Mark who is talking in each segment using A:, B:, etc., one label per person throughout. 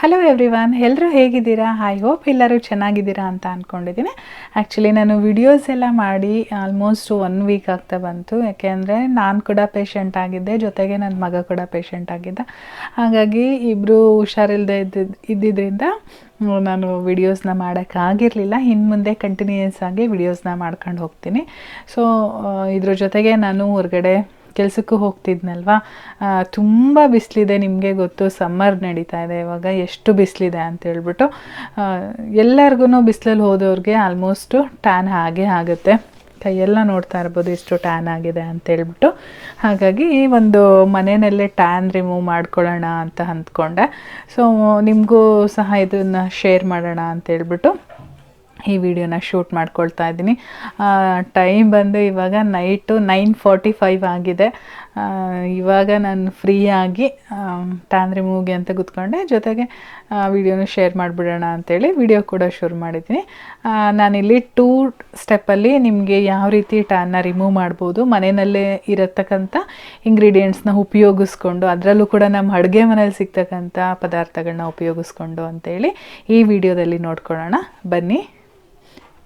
A: Hello everyone ಎಲ್ಲರೂ ಹೇಗಿದ್ದೀರಾ? I hope ಎಲ್ಲರೂ ಚೆನ್ನಾಗಿದ್ದೀರಾ ಅಂತ ಅಂದ್ಕೊಂಡಿದ್ದೀನಿ ಆ್ಯಕ್ಚುಲಿ ನಾನು ವಿಡಿಯೋಸ್ ಎಲ್ಲ ಮಾಡಿ ಆಲ್ಮೋಸ್ಟ್ ಒನ್ ವೀಕ್ ಆಗ್ತಾ ಬಂತು. ಯಾಕೆಂದರೆ ನಾನು ಕೂಡ ಪೇಷಂಟ್ ಆಗಿದ್ದೆ, ಜೊತೆಗೆ ನನ್ನ ಮಗ ಕೂಡ ಪೇಷಂಟ್ ಆಗಿದ್ದ. ಹಾಗಾಗಿ ಇಬ್ಬರು ಹುಷಾರಿಲ್ಲದೆ ಇದ್ದಿದ್ದು ಇದ್ದಿದ್ದರಿಂದ ನಾನು ವಿಡಿಯೋಸ್ನ ಮಾಡೋಕ್ಕಾಗಿರಲಿಲ್ಲ ಇನ್ನು ಮುಂದೆ ಕಂಟಿನ್ಯೂಯಸ್ ಆಗಿ ವಿಡಿಯೋಸ್ನ ಮಾಡ್ಕೊಂಡು ಹೋಗ್ತೀನಿ. ಸೊ ಇದ್ರ ಜೊತೆಗೆ ನಾನು ಹೊರಗಡೆ ಕೆಲಸಕ್ಕೂ ಹೋಗ್ತಿದ್ನಲ್ವಾ? ತುಂಬ ಬಿಸಿಲಿದೆ ನಿಮಗೆ ಗೊತ್ತು ಸಮ್ಮರ್ ನಡೀತಾ ಇದೆ ಇವಾಗ, ಎಷ್ಟು ಬಿಸಿಲಿದೆ ಅಂತ ಹೇಳ್ಬಿಟ್ಟು. ಎಲ್ಲರಿಗೂ ಬಿಸಿಲಲ್ಲಿ ಹೋದವ್ರಿಗೆ ಆಲ್ಮೋಸ್ಟು ಟ್ಯಾನ್ ಹಾಗೆ ಆಗುತ್ತೆ. ಕೈಯೆಲ್ಲ ನೋಡ್ತಾ ಇರ್ಬೋದು ಇಷ್ಟು ಟ್ಯಾನ್ ಆಗಿದೆ ಅಂತ ಹೇಳ್ಬಿಟ್ಟು. ಹಾಗಾಗಿ ಒಂದು ಮನೆಯಲ್ಲೇ ಟ್ಯಾನ್ ರಿಮೂವ್ ಮಾಡ್ಕೊಳ್ಳೋಣ ಅಂತ ಅಂದ್ಕೊಂಡೆ. ಸೊ ನಿಮಗೂ ಸಹ ಇದನ್ನು ಶೇರ್ ಮಾಡೋಣ ಅಂತ ಹೇಳ್ಬಿಟ್ಟು. ಈ ವಿಡಿಯೋನ ಶೂಟ್ ಮಾಡ್ಕೊಳ್ತಾ ಇದ್ದೀನಿ. ಟೈಮ್ ಬಂದು ಇವಾಗ ನೈಟು ನೈನ್ ಫಾರ್ಟಿ ಫೈವ್ ಆಗಿದೆ ಇವಾಗ ನಾನು ಫ್ರೀಯಾಗಿ ತಾಂದ್ರಿ ರಿಮೂವ್ಗೆ ಅಂತ ಕೂತ್ಕೊಂಡೆ. ಜೊತೆಗೆ ವಿಡಿಯೋನ ಶೇರ್ ಮಾಡಿಬಿಡೋಣ ಅಂತೇಳಿ ವಿಡಿಯೋ ಕೂಡ ಶುರು ಮಾಡಿದ್ದೀನಿ. ನಾನಿಲ್ಲಿ ಟೂ ಸ್ಟೆಪ್ಪಲ್ಲಿ ನಿಮಗೆ ಯಾವ ರೀತಿ ಟ್ಯಾನ್ನ ರಿಮೂವ್ ಮಾಡ್ಬೋದು, ಮನೆಯಲ್ಲೇ ಇರತಕ್ಕಂಥ ಇಂಗ್ರೀಡಿಯೆಂಟ್ಸ್ನ ಉಪಯೋಗಿಸ್ಕೊಂಡು, ಅದರಲ್ಲೂ ಕೂಡ ನಮ್ಮ ಅಡುಗೆ ಮನೇಲಿ ಸಿಗ್ತಕ್ಕಂಥ ಪದಾರ್ಥಗಳನ್ನ ಉಪಯೋಗಿಸ್ಕೊಂಡು ಅಂತೇಳಿ ಈ ವಿಡಿಯೋದಲ್ಲಿ ನೋಡ್ಕೊಳ್ಳೋಣ. ಬನ್ನಿ.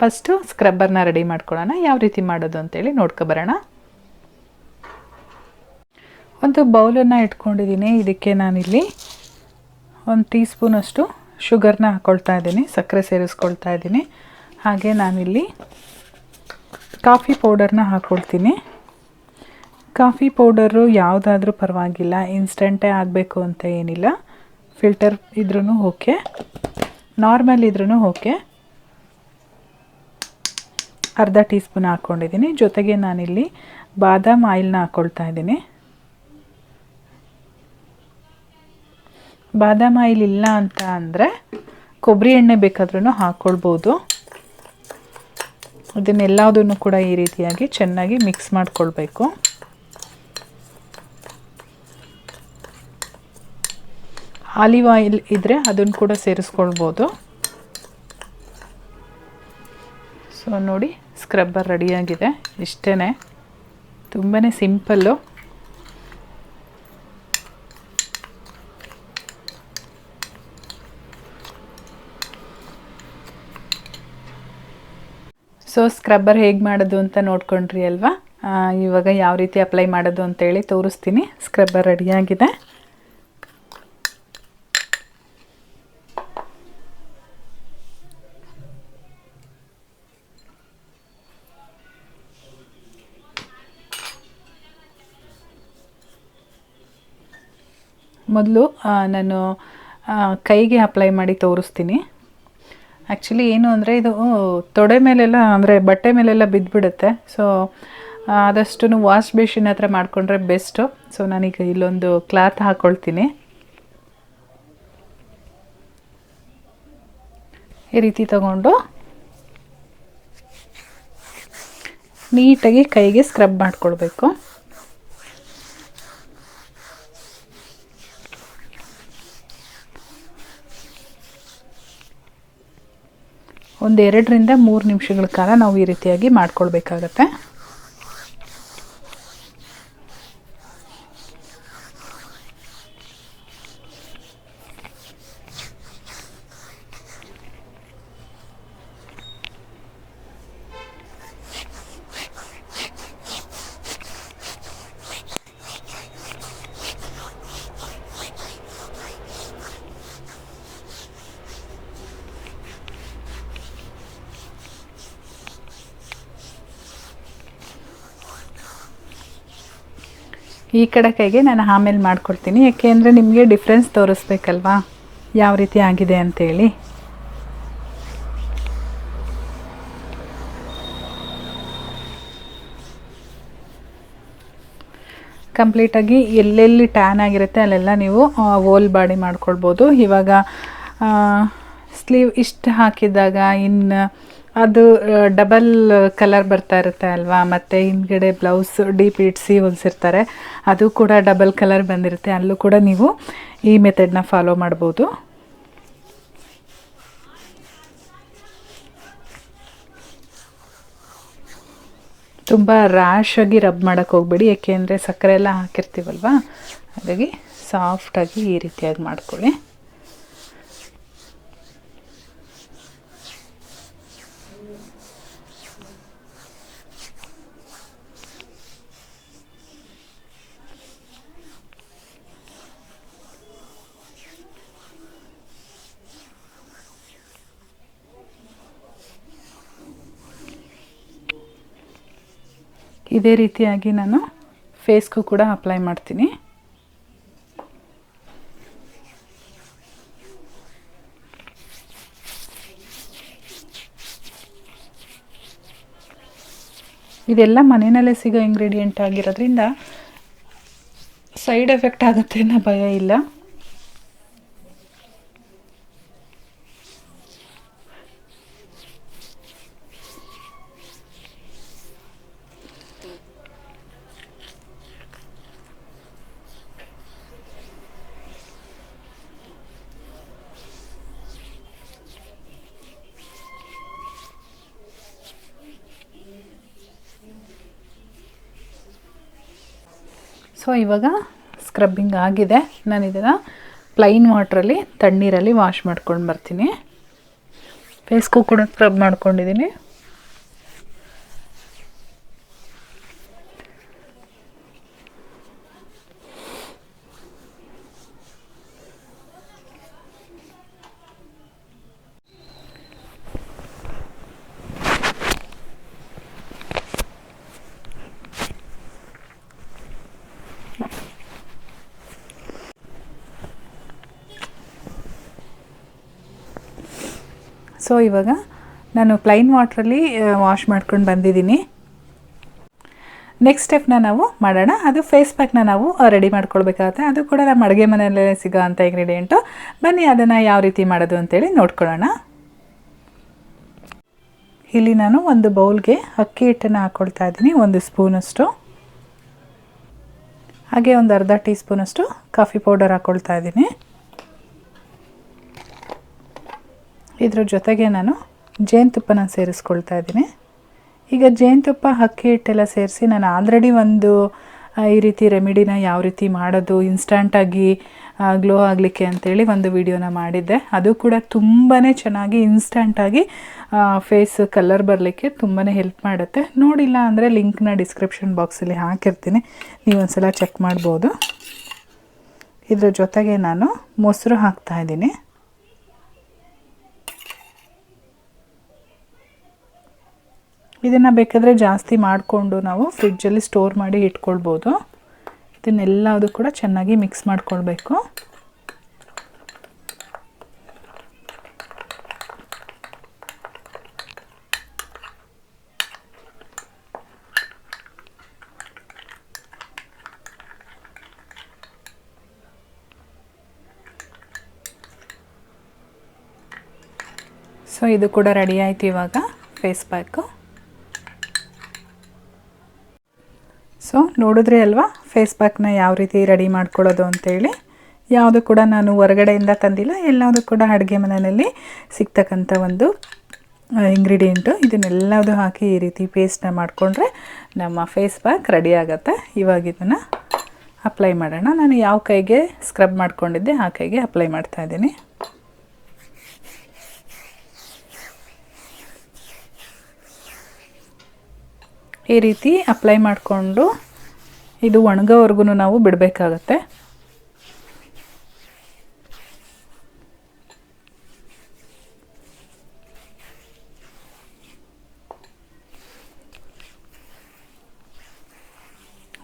A: ಫಸ್ಟು ಸ್ಕ್ರಬ್ಬರ್ನ ರೆಡಿ ಮಾಡ್ಕೊಳ್ಳೋಣ. ಯಾವ ರೀತಿ ಮಾಡೋದು ಅಂತೇಳಿ ನೋಡ್ಕೊಬರೋಣ ಒಂದು ಬೌಲನ್ನು ಇಟ್ಕೊಂಡಿದ್ದೀನಿ. ಇದಕ್ಕೆ ನಾನಿಲ್ಲಿ ಒಂದು ಟೀ ಸ್ಪೂನಷ್ಟು ಶುಗರ್ನ ಹಾಕ್ಕೊಳ್ತಾ ಇದ್ದೀನಿ. ಸಕ್ಕರೆ ಸೇರಿಸ್ಕೊಳ್ತಾ ಇದ್ದೀನಿ. ಹಾಗೆ ನಾನಿಲ್ಲಿ ಕಾಫಿ ಪೌಡರ್ನ ಹಾಕ್ಕೊಳ್ತೀನಿ ಕಾಫಿ ಪೌಡರು ಯಾವುದಾದ್ರೂ ಪರವಾಗಿಲ್ಲ. ಇನ್ಸ್ಟೆಂಟೇ ಆಗಬೇಕು ಅಂತ ಏನಿಲ್ಲ. ಫಿಲ್ಟರ್ ಇದ್ರೂ ಓಕೆ. ನಾರ್ಮಲ್ ಇದ್ರೂ ಓಕೆ. ಅರ್ಧ ಟೀ ಸ್ಪೂನ್ ಹಾಕ್ಕೊಂಡಿದ್ದೀನಿ ಜೊತೆಗೆ ನಾನಿಲ್ಲಿ ಬಾದಾಮ್ ಆಯಿಲ್ನ ಹಾಕ್ಕೊಳ್ತಾ ಇದ್ದೀನಿ. ಬಾದಾಮ್ ಆಯಿಲ್ ಇಲ್ಲ ಅಂತ ಅಂದರೆ ಕೊಬ್ಬರಿ ಎಣ್ಣೆ ಬೇಕಾದ್ರೂ ಹಾಕ್ಕೊಳ್ಬೋದು ಇದನ್ನೆಲ್ಲದನ್ನು ಕೂಡ ಈ ರೀತಿಯಾಗಿ ಚೆನ್ನಾಗಿ ಮಿಕ್ಸ್ ಮಾಡಿಕೊಳ್ಬೇಕು. ಆಲಿವ್ ಆಯಿಲ್ ಇದ್ದರೆ ಅದನ್ನು ಕೂಡ ಸೇರಿಸ್ಕೊಳ್ಬೋದು. ಸೊ ನೋಡಿ ಸ್ಕ್ರಬ್ಬರ್ ರೆಡಿಯಾಗಿದೆ ಇಷ್ಟೇ ತುಂಬಾ ಸಿಂಪಲ್ಲು ಸೊ ಸ್ಕ್ರಬ್ಬರ್ ಹೇಗೆ ಮಾಡೋದು ಅಂತ ನೋಡ್ಕೊಂಡ್ರಿ ಅಲ್ವಾ? ಇವಾಗ ಯಾವ ರೀತಿ ಅಪ್ಲೈ ಮಾಡೋದು ಅಂತೇಳಿ ತೋರಿಸ್ತೀನಿ. ಸ್ಕ್ರಬ್ಬರ್ ರೆಡಿಯಾಗಿದೆ ಮೊದಲು ನಾನು ಕೈಗೆ ಅಪ್ಲೈ ಮಾಡಿ ತೋರಿಸ್ತೀನಿ. ಆ್ಯಕ್ಚುಲಿ ಏನು ಅಂದರೆ ಇದು ತೊಡೆ ಮೇಲೆಲ್ಲ ಅಂದರೆ ಬಟ್ಟೆ ಮೇಲೆಲ್ಲ ಬಿದ್ದುಬಿಡುತ್ತೆ ಸೊ ಆದಷ್ಟು ವಾಶ್ ಬೇಷಿನ ಹತ್ರ ಮಾಡಿಕೊಂಡ್ರೆ ಬೆಸ್ಟು ಸೊ ನಾನೀಗ ಇಲ್ಲೊಂದು ಕ್ಲಾತ್ ಹಾಕ್ಕೊಳ್ತೀನಿ ಈ ರೀತಿ ತಗೊಂಡು ನೀಟಾಗಿ ಕೈಗೆ ಸ್ಕ್ರಬ್ ಮಾಡ್ಕೊಳ್ಬೇಕು. ಒಂದು ಎರಡರಿಂದ ಮೂರು ನಿಮಿಷಗಳ ಕಾಲ ನಾವು ಈ ರೀತಿಯಾಗಿ ಮಾಡ್ಕೊಳ್ಬೇಕಾಗತ್ತೆ. ಈ ಕಡೆ ಕೈಗೆ ನಾನು ಆಮೇಲೆ ಮಾಡ್ಕೊಡ್ತೀನಿ. ಯಾಕೆಂದರೆ ನಿಮಗೆ ಡಿಫ್ರೆನ್ಸ್ ತೋರಿಸ್ಬೇಕಲ್ವಾ? ಯಾವ ರೀತಿ ಆಗಿದೆ ಅಂತೇಳಿ. ಕಂಪ್ಲೀಟಾಗಿ ಎಲ್ಲೆಲ್ಲಿ ಟ್ಯಾನ್ ಆಗಿರುತ್ತೆ ಅಲ್ಲೆಲ್ಲ ನೀವು ಓಲ್ ಬಾಡಿ ಮಾಡ್ಕೊಳ್ಬೋದು. ಇವಾಗ ಸ್ಲೀವ್ ಇಷ್ಟು ಹಾಕಿದಾಗ ಇನ್ನು ಅದು ಡಬಲ್ ಕಲರ್ ಬರ್ತಾ ಇರುತ್ತೆ ಅಲ್ವಾ? ಮತ್ತು ಹಿಂದ್ಗಡೆ ಬ್ಲೌಸ್ ಡೀಪ್ ಇಟ್ಸಿ ಹೊಲಿಸಿರ್ತಾರೆ ಅದು ಕೂಡ ಡಬಲ್ ಕಲರ್ ಬಂದಿರುತ್ತೆ. ಅಲ್ಲೂ ಕೂಡ ನೀವು ಈ ಮೆಥಡ್ನ ಫಾಲೋ ಮಾಡ್ಬೋದು. ತುಂಬ ರ್ಯಾಶಾಗಿ ರಬ್ ಮಾಡೋಕ್ಕೆ ಹೋಗ್ಬೇಡಿ. ಏಕೆಂದರೆ ಸಕ್ಕರೆ ಎಲ್ಲ ಹಾಕಿರ್ತೀವಲ್ವಾ? ಹಾಗಾಗಿ ಸಾಫ್ಟಾಗಿ ಈ ರೀತಿಯಾಗಿ ಮಾಡ್ಕೊಳ್ಳಿ. ಇದೇ ರೀತಿಯಾಗಿ ನಾನು ಫೇಸ್ಗೂ ಕೂಡ ಅಪ್ಲೈ ಮಾಡ್ತೀನಿ. ಇದೆಲ್ಲ ಮನೆಯಲ್ಲೇ ಸಿಗೋ ಇಂಗ್ರೀಡಿಯೆಂಟ್ ಆಗಿರೋದ್ರಿಂದ ಸೈಡ್ ಎಫೆಕ್ಟ್ ಆಗುತ್ತೆ ಅನ್ನೋ ಭಯ ಇಲ್ಲ. ಸೊ ಇವಾಗ ಸ್ಕ್ರಬ್ಬಿಂಗ್ ಆಗಿದೆ. ನಾನು ಇದನ್ನು ಪ್ಲೈನ್ ವಾಟ್ರಲ್ಲಿ ತಣ್ಣೀರಲ್ಲಿ ವಾಶ್ ಮಾಡ್ಕೊಂಡು ಬರ್ತೀನಿ. ಫೇಸ್ಗೂ ಕೂಡ ಸ್ಕ್ರಬ್ ಮಾಡ್ಕೊಂಡಿದ್ದೀನಿ ಸೊ ಇವಾಗ ನಾನು ಪ್ಲೈನ್ ವಾಟ್ರಲ್ಲಿ ವಾಶ್ ಮಾಡ್ಕೊಂಡು ಬಂದಿದ್ದೀನಿ. ನೆಕ್ಸ್ಟ್ ಸ್ಟೆಪ್ನ ನಾವು ಮಾಡೋಣ. ಅದು ಫೇಸ್ ಪ್ಯಾಕ್ನ ನಾವು ರೆಡಿ ಮಾಡ್ಕೊಳ್ಬೇಕಾಗುತ್ತೆ. ಅದು ಕೂಡ ನಮ್ಮ ಅಡುಗೆ ಮನೆಯಲ್ಲೇ ಸಿಗೋ ಅಂಥ ಇಂಗ್ರೀಡಿಯೆಂಟು ಬನ್ನಿ, ಅದನ್ನು ಯಾವ ರೀತಿ ಮಾಡೋದು ಅಂತೇಳಿ ನೋಡ್ಕೊಳ್ಳೋಣ. ಇಲ್ಲಿ ನಾನು ಒಂದು ಬೌಲ್ಗೆ ಅಕ್ಕಿ ಹಿಟ್ಟನ್ನು ಹಾಕ್ಕೊಳ್ತಾ ಇದ್ದೀನಿ. ಒಂದು ಸ್ಪೂನಷ್ಟು. ಹಾಗೆ ಒಂದು ಅರ್ಧ ಟೀ ಸ್ಪೂನಷ್ಟು ಕಾಫಿ ಪೌಡರ್ ಹಾಕ್ಕೊಳ್ತಾ ಇದ್ದೀನಿ. ಇದ್ರ ಜೊತೆಗೆ ನಾನು ಜೇನುತುಪ್ಪನ ಸೇರಿಸ್ಕೊಳ್ತಾ ಇದ್ದೀನಿ. ಈಗ ಜೇನುತುಪ್ಪ, ಅಕ್ಕಿ ಹಿಟ್ಟೆಲ್ಲ ಸೇರಿಸಿ ನಾನು ಆಲ್ರೆಡಿ ಒಂದು ಈ ರೀತಿ ರೆಮಿಡಿನ ಯಾವ ರೀತಿ ಮಾಡೋದು ಇನ್ಸ್ಟಂಟಾಗಿ ಗ್ಲೋ ಆಗಲಿಕ್ಕೆ ಅಂತೇಳಿ ಒಂದು ವಿಡಿಯೋನ ಮಾಡಿದ್ದೆ. ಅದು ಕೂಡ ತುಂಬಾ ಚೆನ್ನಾಗಿ ಇನ್ಸ್ಟಂಟಾಗಿ ಫೇಸ್ ಕಲರ್ ಬರಲಿಕ್ಕೆ ತುಂಬಾ ಹೆಲ್ಪ್ ಮಾಡುತ್ತೆ. ನೋಡಿಲ್ಲ ಅಂದರೆ ಲಿಂಕ್ನ ಡಿಸ್ಕ್ರಿಪ್ಷನ್ ಬಾಕ್ಸಲ್ಲಿ ಹಾಕಿರ್ತೀನಿ. ನೀವು ಒಂದ್ಸಲ ಚೆಕ್ ಮಾಡ್ಬೋದು. ಇದ್ರ ಜೊತೆಗೆ ನಾನು ಮೊಸರು ಹಾಕ್ತಾ ಇದನ್ನು ಬೇಕಾದರೆ ಜಾಸ್ತಿ ಮಾಡಿಕೊಂಡು ನಾವು ಫ್ರಿಡ್ಜಲ್ಲಿ ಸ್ಟೋರ್ ಮಾಡಿ ಇಟ್ಕೊಳ್ಬೋದು. ಇದನ್ನೆಲ್ಲದು ಕೂಡ ಚೆನ್ನಾಗಿ ಮಿಕ್ಸ್ ಮಾಡಿಕೊಳ್ಬೇಕು. ಸೊ ಇದು ಕೂಡ ರೆಡಿ ಆಯ್ತು ಇವಾಗ ಫೇಸ್ ಪ್ಯಾಕು ಸೊ ನೋಡಿದ್ರೆ ಅಲ್ವಾ? ಫೇಸ್ ಪ್ಯಾಕ್ನ ಯಾವ ರೀತಿ ರೆಡಿ ಮಾಡ್ಕೊಳ್ಳೋದು ಅಂತೇಳಿ. ಯಾವುದು ಕೂಡ ನಾನು ಹೊರಗಡೆಯಿಂದ ತಂದಿಲ್ಲ ಎಲ್ಲದೂ ಕೂಡ ಅಡುಗೆ ಮನೆಯಲ್ಲಿ ಸಿಗ್ತಕ್ಕಂಥ ಒಂದು ಇಂಗ್ರೀಡಿಯೆಂಟು ಇದನ್ನೆಲ್ಲದು ಹಾಕಿ ಈ ರೀತಿ ಪೇಸ್ಟನ್ನ ಮಾಡಿಕೊಂಡ್ರೆ ನಮ್ಮ ಫೇಸ್ ಪ್ಯಾಕ್ ರೆಡಿ ಆಗುತ್ತೆ. ಇವಾಗ ಇದನ್ನು ಅಪ್ಲೈ ಮಾಡೋಣ. ನಾನು ಯಾವ ಕೈಗೆ ಸ್ಕ್ರಬ್ ಮಾಡ್ಕೊಂಡಿದ್ದೆ, ಆ ಕೈಗೆ ಅಪ್ಲೈ ಮಾಡ್ತಾ ಇದ್ದೀನಿ. ಈ ರೀತಿ ಅಪ್ಲೈ ಮಾಡಿಕೊಂಡು ಇದು ಒಣಗೋವರೆಗೂ ನಾವು ಬಿಡಬೇಕಾಗತ್ತೆ.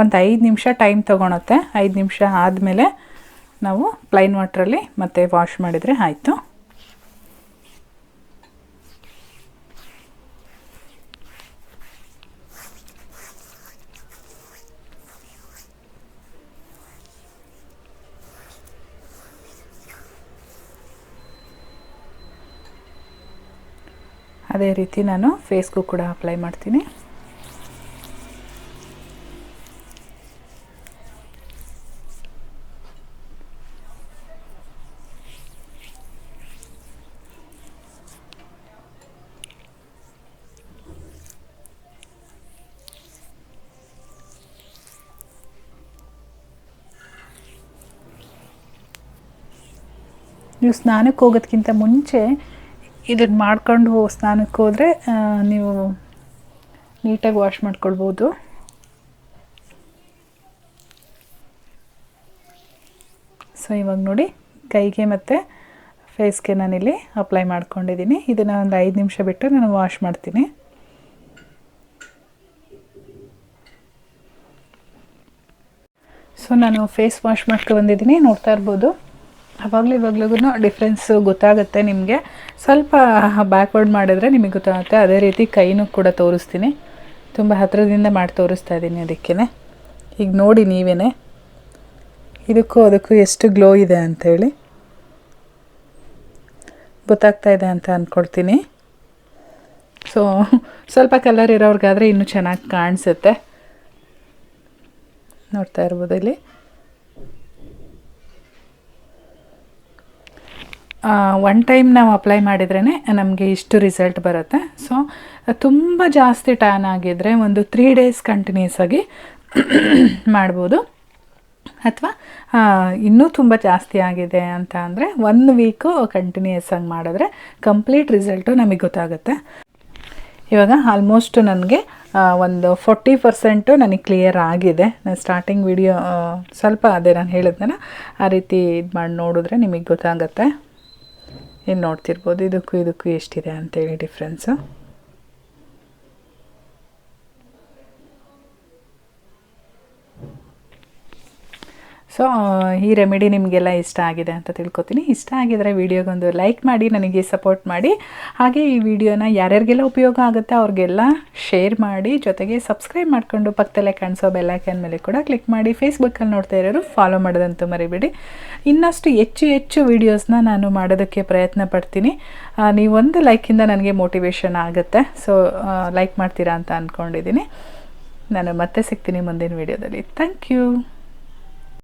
A: ಒಂದು ಐದು ನಿಮಿಷ ಟೈಮ್ ತೊಗೊಳುತ್ತೆ. ಐದು ನಿಮಿಷ ಆದಮೇಲೆ ನಾವು ಪ್ಲೈನ್ ವಾಟ್ರಲ್ಲಿ ಮತ್ತೆ ವಾಶ್ ಮಾಡಿದರೆ ಆಯಿತು. ಅದೇ ರೀತಿ ನಾನು ಫೇಸ್ಗೂ ಕೂಡ ಅಪ್ಲೈ ಮಾಡ್ತೀನಿ. ನೀವು ಸ್ನಾನಕ್ಕೆ ಹೋಗೋದಕ್ಕಿಂತ ಮುಂಚೆ ಇದನ್ನ ಮಾಡ್ಕೊಂಡು ಸ್ನಾನಕ್ಕೆ ಹೋದ್ರೆ ನೀವು ನೀಟಾಗಿ ವಾಶ್ ಮಾಡ್ಕೊಳ್ಬೋದು. ಸೊ ಇವಾಗ ನೋಡಿ ಕೈಗೆ ಮತ್ತು ಫೇಸ್ಗೆ ನಾನಿಲ್ಲಿ ಅಪ್ಲೈ ಮಾಡ್ಕೊಂಡಿದ್ದೀನಿ ಇದನ್ನು ಒಂದು ಐದು ನಿಮಿಷ ಬಿಟ್ಟು ನಾನು ವಾಶ್ ಮಾಡ್ತೀನಿ. ಸೊ ನಾನು ಫೇಸ್ ವಾಶ್ ಮಾಡ್ಕೊ ಬಂದಿದ್ದೀನಿ ನೋಡ್ತಾ ಇರ್ಬೋದು. ಅವಾಗಲೂ ಇವಾಗ್ಲಿಗೂ ಡಿಫ್ರೆನ್ಸು ಗೊತ್ತಾಗುತ್ತೆ ನಿಮಗೆ. ಸ್ವಲ್ಪ ಬ್ಯಾಕ್ವರ್ಡ್ ಮಾಡಿದ್ರೆ ನಿಮಗೆ ಗೊತ್ತಾಗುತ್ತೆ. ಅದೇ ರೀತಿ ಕೈನೂ ಕೂಡ ತೋರಿಸ್ತೀನಿ. ತುಂಬ ಹತ್ತಿರದಿಂದ ಮಾಡಿ ತೋರಿಸ್ತಾ ಇದ್ದೀನಿ ಅದಕ್ಕೇ ಈಗ ನೋಡಿ ನೀವೇ ಇದಕ್ಕೂ ಅದಕ್ಕೂ ಎಷ್ಟು ಗ್ಲೋ ಇದೆ ಅಂಥೇಳಿ. ಗೊತ್ತಾಗ್ತಾ ಇದೆ ಅಂತ ಅಂದ್ಕೊಳ್ತೀನಿ ಸೊ ಸ್ವಲ್ಪ ಕಲರ್ ಇರೋರ್ಗಾದರೆ ಇನ್ನೂ ಚೆನ್ನಾಗಿ ಕಾಣಿಸುತ್ತೆ. ನೋಡ್ತಾ ಇರ್ಬೋದು ಇಲ್ಲಿ. ಒನ್ ಟೈಮ್ ನಾವು ಅಪ್ಲೈ ಮಾಡಿದ್ರೇ ನಮಗೆ ಇಷ್ಟು ರಿಸಲ್ಟ್ ಬರುತ್ತೆ. ಸೊ ತುಂಬ ಜಾಸ್ತಿ ಟ್ಯಾನ್ ಆಗಿದ್ದರೆ ಒಂದು ತ್ರೀ ಡೇಸ್ ಕಂಟಿನ್ಯೂಸ್ ಆಗಿ ಮಾಡ್ಬೋದು. ಅಥವಾ ಇನ್ನೂ ತುಂಬ ಜಾಸ್ತಿ ಆಗಿದೆ ಅಂತ ಅಂದರೆ ಒನ್ ವೀಕು ಕಂಟಿನ್ಯೂಸ್ ಆಗಿ ಮಾಡಿದ್ರೆ ಕಂಪ್ಲೀಟ್ ರಿಸಲ್ಟು ನಮಗೆ ಗೊತ್ತಾಗುತ್ತೆ. ಇವಾಗ ಆಲ್ಮೋಸ್ಟ್ ನನಗೆ ಒಂದು ಫೋರ್ಟಿ ಪರ್ಸೆಂಟು ನನಗೆ ಕ್ಲಿಯರ್ ಆಗಿದೆ. ನಾನು ಸ್ಟಾರ್ಟಿಂಗ್ ವಿಡಿಯೋ ಸ್ವಲ್ಪ ಅದೇ ನಾನು ಹೇಳಿದ್ನಲ್ಲ, ಆ ರೀತಿ ಇದು ಮಾಡಿ ನೋಡಿದ್ರೆ ನಿಮಗೆ ಗೊತ್ತಾಗುತ್ತೆ. ಏನು ನೋಡ್ತಿರ್ಬೋದು ಇದಕ್ಕೂ ಇದಕ್ಕೂ ಎಷ್ಟಿದೆ ಅಂತೇಳಿ ಡಿಫ್ರೆನ್ಸು ಸೊ ಈ ರೆಮಿಡಿ ನಿಮಗೆಲ್ಲ ಇಷ್ಟ ಆಗಿದೆ ಅಂತ ತಿಳ್ಕೊತೀನಿ. ಇಷ್ಟ ಆಗಿದರೆ ವಿಡಿಯೋಗೊಂದು ಲೈಕ್ ಮಾಡಿ, ನನಗೆ ಸಪೋರ್ಟ್ ಮಾಡಿ. ಹಾಗೆ ಈ ವಿಡಿಯೋನ ಯಾರ್ಯಾರಿಗೆಲ್ಲ ಉಪಯೋಗ ಆಗುತ್ತೆ ಅವ್ರಿಗೆಲ್ಲ ಶೇರ್ ಮಾಡಿ. ಜೊತೆಗೆ ಸಬ್ಸ್ಕ್ರೈಬ್ ಮಾಡಿಕೊಂಡು ಪಕ್ಕದಲ್ಲೇ ಕಾಣಿಸೋ ಬೆಲ್ಲೈಕನ್ ಮೇಲೆ ಕೂಡ ಕ್ಲಿಕ್ ಮಾಡಿ. ಫೇಸ್ಬುಕ್ಕಲ್ಲಿ ನೋಡ್ತಾ ಇರೋರು ಫಾಲೋ ಮಾಡೋದಂತೂ ಮರಿಬೇಡಿ. ಇನ್ನಷ್ಟು ಹೆಚ್ಚು ಹೆಚ್ಚು ವೀಡಿಯೋಸ್ನ ನಾನು ಮಾಡೋದಕ್ಕೆ ಪ್ರಯತ್ನ ಪಡ್ತೀನಿ. ನೀವೊಂದು ಲೈಕಿಂದ ನನಗೆ ಮೋಟಿವೇಶನ್ ಆಗುತ್ತೆ. ಸೊ ಲೈಕ್ ಮಾಡ್ತೀರಾ ಅಂತ ಅಂದ್ಕೊಂಡಿದ್ದೀನಿ ನಾನು ಮತ್ತೆ ಸಿಗ್ತೀನಿ ಮುಂದಿನ ವೀಡಿಯೋದಲ್ಲಿ ಥ್ಯಾಂಕ್ ಯು